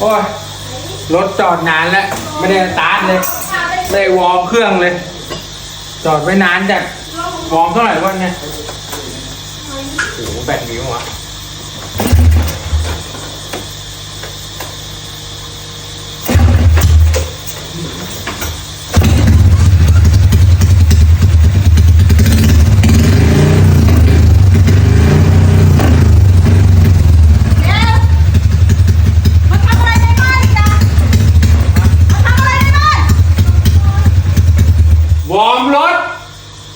โอ้ยรถจอดนานแล้วไม่ได้สตาร์ทเลยไม่ได้วอร์มเครื่องเลย จอดไว้นานจัดวอร์มเท่าไหร่วะเนี่ยโอ้โหแบตมีวะ อร์มรถ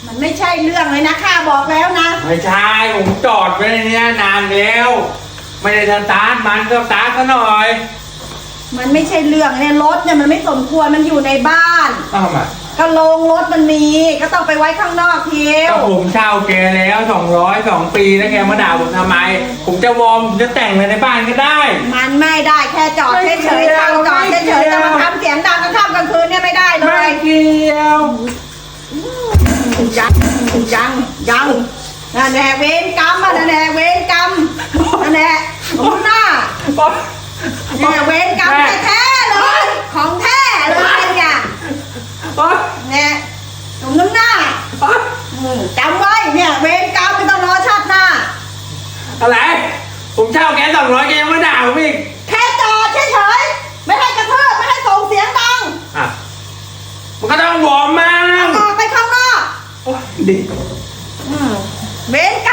มันไม่ใช่เรื่องเลยนะข้าบอกแล้วนะ ไม่ใช่ผมจอดไว้ในเนี้ยนานแล้ว ไม่ได้สตาร์ทมันก็สตาร์ทซะหน่อยมันไม่ใช่เรื่องเนี่ยรถเนี่ยมันไม่สมควรมันอยู่ในบ้านอ้าวทำไมก็โรงรถมันมี ก็ต้องไปไว้ข้างนอกเทียก็วผมเช่าแกแล้วสองร้อยสองปีแล้วแกมาด่าผมทำไม ผมจะวอร์มผมจะแต่งอะไรในบ้านก็ได้ มันไม่ได้แค่จอดไม่เฉเกี่ยยวๆทำจอดไม่เฉเกี่ยยวๆจะมาทำเสียงดังกลางค่ำกลางคืนเนี่ยไม่ได้เล ไม่ ย เกี่ยว ยังยังยังนั่นแหละเวรกรรมอะนั่นแหละเวรกรรมนั่นแหละของหน้าเนี่ยเวรกรรมแท้ๆเลยของแท้เลยเนี่ยโอ๊ยเนี่ยตรงน้ำหน้าโอ๊ยอืมจำไว้เนี่ยเวรกรรมไม่ต้องรอชาติหน้าอะไรผมเช่าแกสองร้อยแกยังมาด่าผมอีกแค่จอดเฉยๆไม่ให้กระเทืบไม่ให้ส่งเสียงดังอะมันก็ต้องวอร์มมั่งออกไปข้า งนอก